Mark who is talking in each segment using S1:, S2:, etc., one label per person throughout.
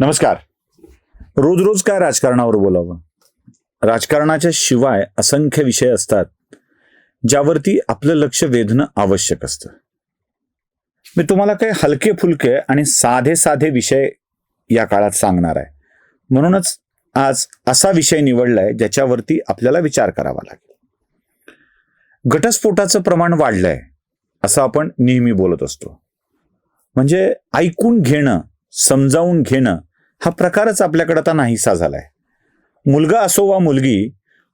S1: नमस्कार. रोज रोज काय राजकारणावर बोलावं? राजकारणाच्या शिवाय असंख्य विषय असतात ज्यावरती आपलं लक्ष वेधणं आवश्यक असतं. मी तुम्हाला काही हलके फुलके आणि साधे साधे विषय या काळात सांगणार आहे. म्हणूनच आज असा विषय निवडलाय ज्याच्यावरती आपल्याला विचार करावा लागेल. घटस्फोटाचं प्रमाण वाढलंय असं आपण नेहमी बोलत असतो. म्हणजे ऐकून घेणं समजावून घेणं हा प्रकारच आपल्याकडे आता नाहीसा झालाय. मुलगा असो वा मुलगी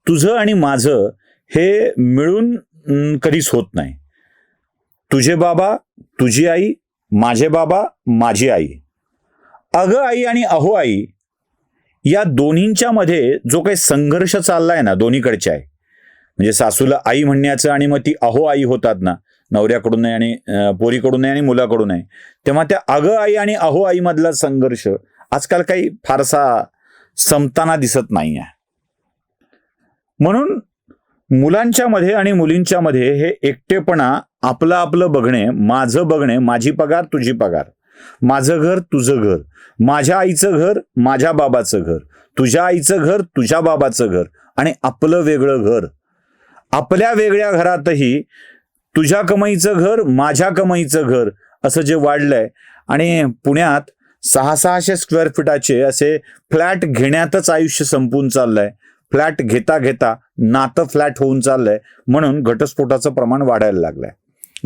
S1: तुझं आणि माझं हे मिळून कधीच होत नाही. तुझे बाबा तुझी आई माझे बाबा माझी आई. अगं आई आणि अहो आई या दोन्हींच्या मध्ये जो काही संघर्ष चाललाय ना दोन्हीकडच्या आहे. म्हणजे सासूला आई म्हणण्याचं आणि मग ती अहो आई होतात ना नवऱ्याकडून नाही आणि पोरीकडून नाही आणि मुलाकडून नाही. तेव्हा त्या अगं आई आणि अहो आई मधला संघर्ष आजकाल काही फारसा संपताना दिसत नाही आहे म्हणून मुलांच्या मध्ये आणि मुलींच्या मध्ये हे एकटेपणा आपलं आपलं बघणे माझं बघणे माझी पगार तुझी पगार. माझं घर तुझं घर. माझ्या आईचं घर माझ्या बाबाचं घर. तुझ्या आईचं घर तुझ्या बाबाचं घर. आणि आपलं वेगळं घर. आपल्या वेगळ्या घरातही तुझ्या कमाईचं घर माझ्या कमाईचं घर असं जे वाढलंय. आणि पुण्यात सहा सहाशे स्क्वेअर फुटाचे असे फ्लॅट घेण्यातच आयुष्य संपून चाललंय. फ्लॅट घेता घेता नातं फ्लॅट होऊन चाललंय. म्हणून घटस्फोटाचं प्रमाण वाढायला लागलंय.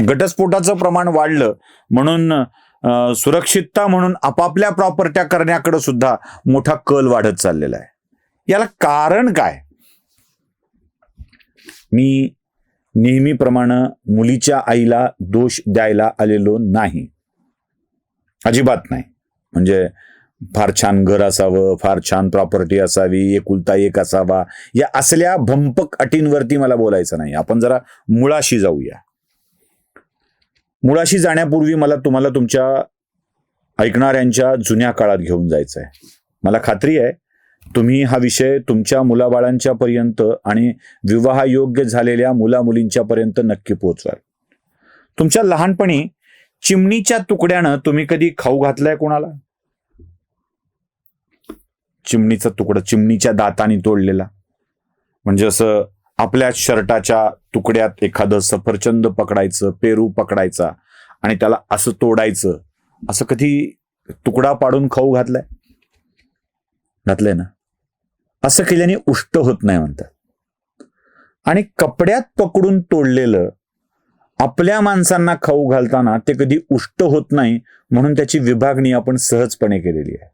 S1: घटस्फोटाचं प्रमाण वाढलं म्हणून सुरक्षितता म्हणून आपापल्या प्रॉपर्ट्या करण्याकडे सुद्धा मोठा कल वाढत चाललेला आहे. याला कारण काय? मी नेहमीप्रमाणे मुलीच्या आईला दोष द्यायला आलेलो नाही. अजिबात नाही. म्हणजे फार छान घर असावं फार छान प्रॉपर्टी असावी एकुलता एक असावा. या असल्या भंपक अटींवरती मला बोलायचं नाही. आपण जरा मुळाशी जाऊया. मुळाशी जाण्यापूर्वी मला तुम्हाला तुमच्या ऐकणाऱ्यांच्या जुन्या काळात घेऊन जायचं आहे मला खात्री आहे तुम्ही हा विषय तुमच्या मुलाबाळांच्या पर्यंत आणि विवाहयोग्य झालेल्या मुला मुलींच्या पर्यंत नक्की पोहोचवाल. तुमच्या लहानपणी चिमणीच्या तुकड्यानं तुम्ही कधी खाऊ घातलाय कोणाला? चिमणीचा तुकडा चिमणीच्या दाताने तोडलेला. म्हणजे असं आपल्या शर्टाच्या तुकड्यात एखादं सफरचंद पकडायचं पेरू पकडायचा आणि त्याला असं तोडायचं असं कधी तुकडा पाडून खाऊ घातलाय? घातलंय ना? असं केल्याने उष्ट होत नाही म्हणतात. आणि कपड्यात पकडून तोडलेलं आपल्या माणसांना खाऊ घालताना ते कधी उष्ट होत नाही म्हणून त्याची विभागणी आपण सहजपणे केलेली आहे.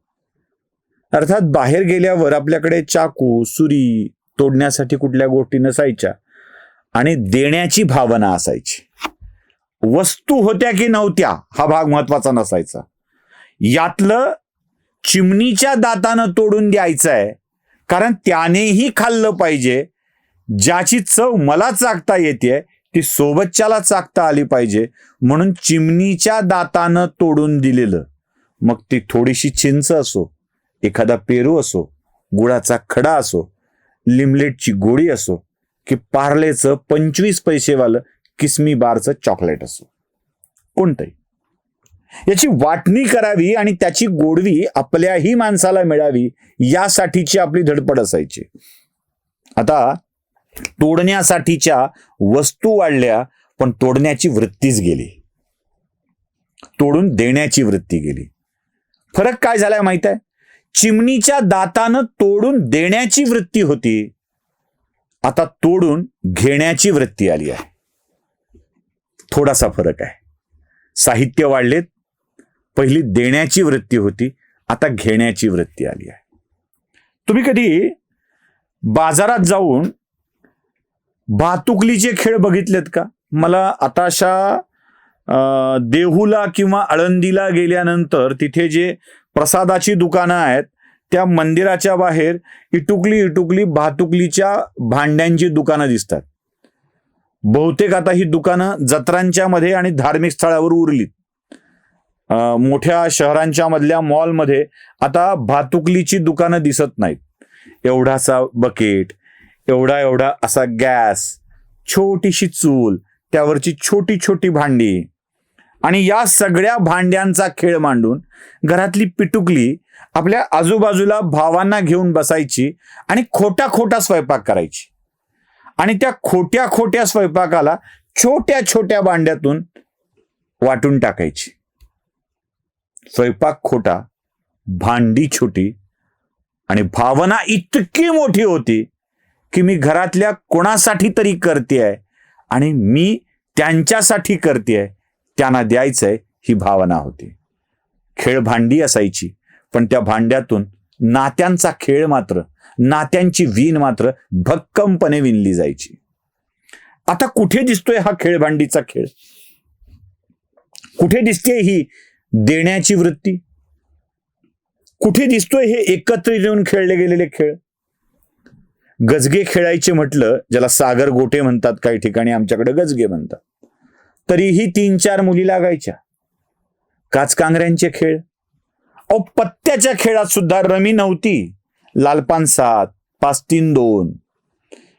S1: अर्थात बाहेर गेल्यावर आपल्याकडे चाकू सुरी तोडण्यासाठी कुठल्या गोष्टी नसायच्या आणि देण्याची भावना असायची. वस्तू होत्या की नव्हत्या हा भाग महत्त्वाचा नसायचा. यातलं चिमणीच्या दातानं तोडून द्यायचं आहे कारण त्यानेही खाल्लं पाहिजे. ज्याची चव मला चाकता येते ती सोबतच्याला चाकता आली पाहिजे म्हणून चिमणीच्या दातानं तोडून दिलेलं. मग ती थोडीशी चिंच असो एखादा पेरू असो गुळाचा खडा असो लिमलेटची गोळी असो की पार्लेचं पंचवीस पैसेवालं किसमी बारचं चॉकलेट असो. कोणतंही. याची वाटणी करावी आणि त्याची गोडवी आपल्याही माणसाला मिळावी यासाठीची आपली धडपड असायची. आता तोडण्यासाठीच्या वस्तू वाढल्या पण तोडण्याची वृत्तीच गेली. तोडून देण्याची वृत्ती गेली. फरक काय झालाय माहीत आहे? चिमणीच्या दातानं तोडून देण्याची वृत्ती होती. आता तोडून घेण्याची वृत्ती आली आहे. थोडासा फरक आहे. साहित्य वाढलेत. पहिली देण्याची वृत्ती होती आता घेण्याची वृत्ती आली आहे. तुम्ही कधी बाजारात जाऊन भातुकलीचे खेळ बघितलेत का? मला आता अशा देहूला किंवा आळंदीला गेल्यानंतर तिथे जे प्रसादाची दुकानं आहेत त्या मंदिराच्या बाहेर इटुकली इटुकली भातुकलीच्या भांड्यांची दुकानं दिसतात. बहुतेक आता ही दुकानं जत्रांच्या मध्ये आणि धार्मिक स्थळावर उरलीत. मोठ्या शहरांच्या मधल्या मॉलमध्ये आता भातुकलीची दुकानं दिसत नाहीत. एवढासा बकेट एवढा एवढा असा गॅस छोटीशी चूल त्यावरची छोटी छोटी भांडी आणि या सगळ्या भांड्यांचा खेळ मांडून घरातली पिटुकली आपल्या आजूबाजूला भावांना घेऊन बसायची आणि खोटा खोटा स्वयंपाक करायची. आणि त्या खोट्या खोट्या स्वयंपाकाला छोट्या छोट्या भांड्यातून वाटून टाकायची. स्वयंपाक खोटा भांडी छोटी आणि भावना इतकी मोठी होती की मी घरातल्या कोणासाठी तरी करते आहे आणि मी त्यांच्यासाठी करते त्यांना द्यायचंय ही भावना होती. खेळ भांडी असायची पण त्या भांड्यातून नात्यांचा खेळ मात्र नात्यांची वीण मात्र भक्कमपणे विणली जायची. आता कुठे दिसतोय हा खेळ भांडीचा खेळ? कुठे दिसते ही देण्याची वृत्ती? कुठे दिसतोय हे एकत्र येऊन खेळले गेलेले खेळ? गजगे खेळायचे म्हटलं ज्याला सागर गोटे म्हणतात काही ठिकाणी आमच्याकडे गजगे म्हणतात. तरीही तीन चार मुली लागायच्या. काचकांगऱ्यांचे खेळ. अहो पत्त्याच्या खेळात सुद्धा रमी नव्हती. लालपान सात पाच तीन दोन.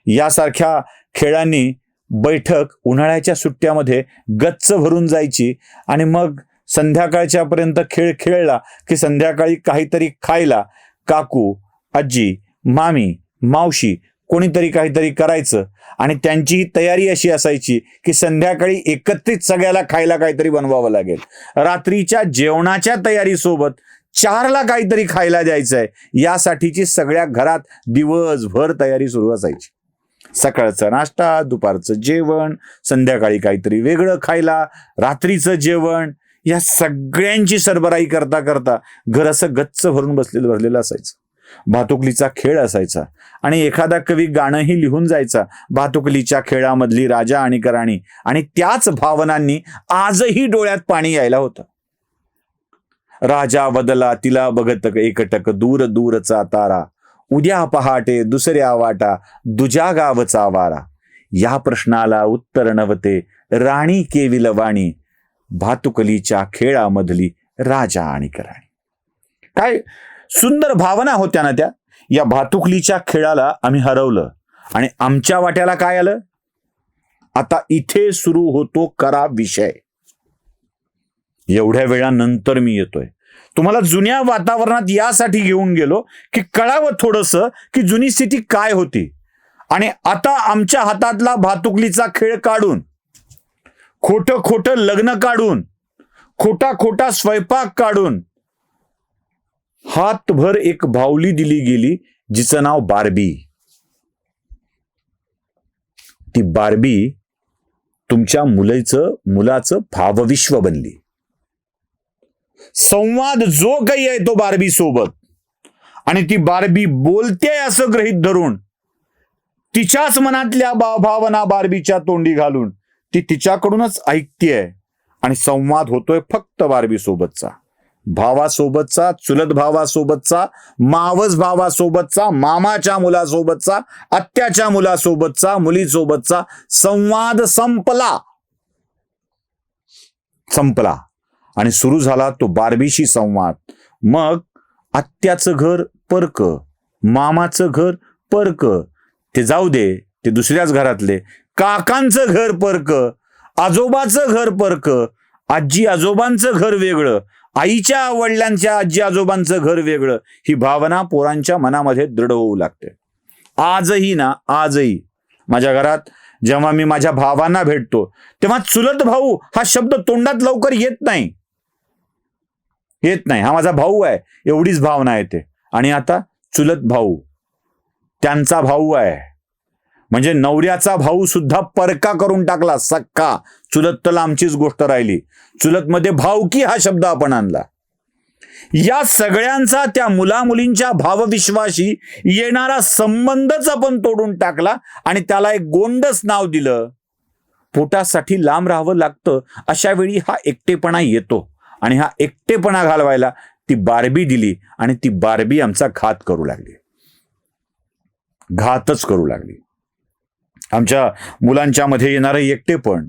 S1: यासारख्या खेळांनी बैठक उन्हाळ्याच्या सुट्ट्यामध्ये गच्च भरून जायची आणि मग संध्याकाळच्या पर्यंत खेळ खेळला की संध्याकाळी काहीतरी खायला काकू आजी मामी मावशी कोणीतरी काहीतरी करायचं आणि त्यांची तयारी अशी असायची की संध्याकाळी एकत्रित सगळ्याला खायला काहीतरी बनवावं लागेल. रात्रीच्या जेवणाच्या तयारीसोबत चारला काहीतरी खायला द्यायचं आहे यासाठीची सगळ्या घरात दिवसभर तयारी सुरू असायची. सकाळचा नाश्ता दुपारचं जेवण संध्याकाळी काहीतरी वेगळं खायला रात्रीचं जेवण या सगळ्यांची सरबराई करता करता घर असं गच्च भरून बसलेलं भरलेलं असायचं. भातुकलीचा खेळ असायचा. आणि एखादा कवी गाणंही लिहून जायचा भातुकलीच्या खेळामधली राजा आणि कराणी. आणि त्याच भावनांनी आजही डोळ्यात पाणी यायला होतं. राजा बदला तिला बघत एकटक दूर दूरचा तारा. उद्या पहाटे दुसऱ्या वाटा दुजा गावचा वारा. या प्रश्नाला उत्तर नव्हते राणी केविल वाणी भातुकलीच्या खेळामधली राजा आणि कराणी. काय सुंदर भावना होत्या ना त्या. या भातुकलीच्या खेळाला आम्ही हरवलं. आणि आमच्या वाट्याला काय आलं? आता इथे सुरू होतो करा विषय. एवढ्या वेळानंतर मी येतोय. तुम्हाला जुन्या वातावरणात यासाठी घेऊन गेलो की कळावं थोडस की जुनी स्थिती काय होती. आणि आता आमच्या हातातला भातुकलीचा खेळ काढून खोटं खोटं लग्न काढून खोटा खोटा स्वयंपाक काढून हातभर एक भावली दिली गेली जिचं नाव बार्बी. ती बार्बी तुमच्या मुलाचं मुलाचं भावविश्व बनली. संवाद जो काही आहे तो बार्बी सोबत. आणि ती बार्बी बोलते असं गृहित धरून तिच्याच मनातल्या भावना बार्बीच्या तोंडी घालून ती तिच्याकडूनच ऐकतेय. आणि संवाद होतोय फक्त बार्बी सोबतचा. भावासोबतचा चुलत भावासोबतचा मावस भावासोबतचा मामाच्या मुलासोबतचा आत्याच्या मुलासोबतचा मुलीसोबतचा संवाद संपला. संपला. आणि सुरू झाला तो बार्बीशी संवाद. मग आत्याचं घर परक मामाचं घर परक. ते जाऊ दे ते दुसऱ्याच घरातले. काकांचं घर परक आजोबाचं घर परक आजी आजोबांचं घर वेगळं. आईच्या वडिलांच्या आजी आजोबांचं घर वेगळं. ही भावना पोरांच्या मनामध्ये दृढ होऊ लागते. आजही ना आजही. माझ्या घरात जेव्हा मी माझ्या भावांना भेटतो तेव्हा चुलत भाऊ हा शब्द तोंडात लवकर येत नाही. येत नाही. हा माझा भाऊ आहे. एवढीच भावना येते. आणि आता चुलत भाऊ. त्यांचा भाऊ आहे. म्हणजे नवऱ्याचा भाऊ सुद्धा परका करून टाकला सक्का. चुलत तर लांबचीच गोष्ट राहिली. चुलत मध्ये भावकी हा शब्द आपण आणला? या सगळ्यांचा त्या मुला मुलींच्या भावविश्वाशी येणारा संबंधच आपण तोडून टाकला आणि त्याला एक गोंडस नाव दिलं. पोटासाठी लांब राहावं लागतं. अशा वेळी हा एकटेपणा येतो आणि हा एकटेपणा घालवायला ती बारबी दिली आणि ती बारबी आमचा घात करू लागली. घातच करू लागली. आमच्या मुलांच्या मध्ये येणारं एकटेपण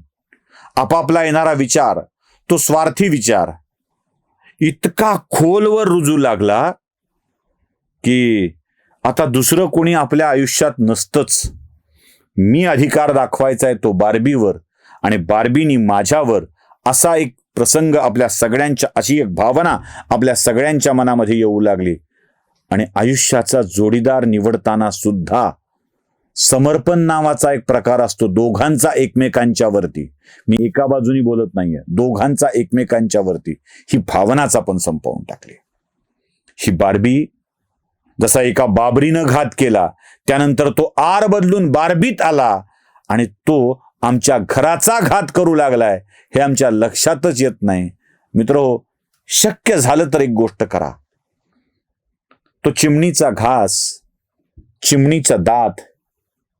S1: आपापला येणारा विचार तो स्वार्थी विचार इतका खोलवर रुजू लागला की आता दुसरं कोणी आपल्या आयुष्यात नसतंच. मी अधिकार दाखवायचा आहे तो बार्बीवर आणि बार्बीनी माझ्यावर असा एक प्रसंग आपल्या सगळ्यांच्या अशी एक भावना आपल्या सगळ्यांच्या मनामध्ये येऊ लागली. आणि आयुष्याचा जोडीदार निवडताना सुद्धा समर्पण नावाचा एक प्रकार असतो दोघांचा एकमेकांच्या वरती. मी एका बाजूनी बोलत नाहीये दोघांचा एकमेकांच्या वरती. ही भावनाच आपण संपवून टाकली. ही बारबी जसा एका बाबरीनं घात केला त्यानंतर तो आर बदलून बारबीत आला आणि तो आमच्या घराचा घात करू लागलाय हे आमच्या लक्षातच येत नाही. मित्र शक्य झालं तर एक गोष्ट करा. तो चिमणीचा घास चिमणीचा दात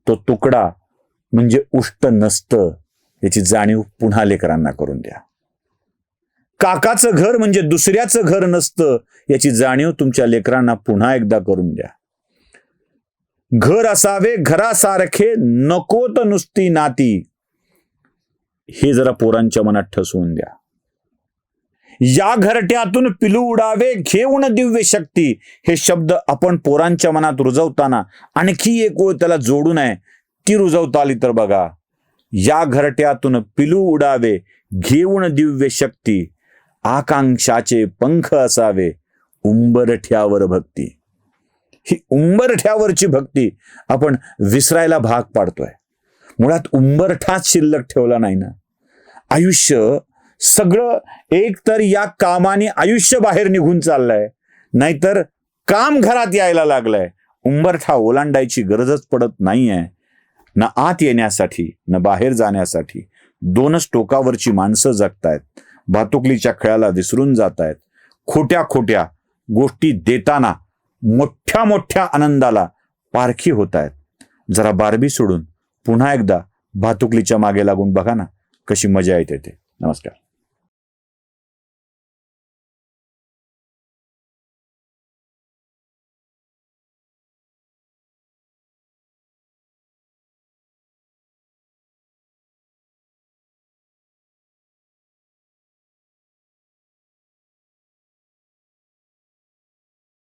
S1: तो तुकडा म्हणजे उष्ट नसतं याची जाणीव पुन्हा लेकरांना करून द्या. काकाचं घर म्हणजे दुसऱ्याचं घर नसतं याची जाणीव तुमच्या लेकरांना पुन्हा एकदा करून द्या. घर असावे घरासारखे नकोत नुसती नाती. हे जरा पोरांच्या मनात ठसवून द्या. या घरट्यातून पिलू उडावे घेऊन दिव्य शक्ती. हे शब्द आपण पोरांच्या मनात रुजवताना आणखी एक ओळ त्याला जोडून आहे ती रुजवता आली तर बघा. या घरट्यातून पिलू उडावे घेऊन दिव्य शक्ती. आकांक्षाचे पंख असावे उंबरठ्यावर भक्ती. ही उंबरठ्यावरची भक्ती आपण विसरायला भाग पाडतोय. मुळात उंबरठाच शिल्लक ठेवला नाही ना. आयुष्य सगळं एक तर या कामाने आयुष्य बाहेर निघून चाललंय. नाहीतर काम घरात यायला लागलंय. उंबरठा ओलांडायची गरजच पडत नाहीये. ना आत येण्यासाठी ना बाहेर जाण्यासाठी. दोनच टोकावरची माणसं जगतायत. भातुकलीच्या खेळाला विसरून जात आहेत खोट्या खोट्या गोष्टी देताना मोठ्या मोठ्या आनंदाला पारखी होत आहेत जरा बारबी सोडून पुन्हा एकदा भातुकलीच्या मागे लागून बघा ना कशी मजा येते ते. नमस्कार.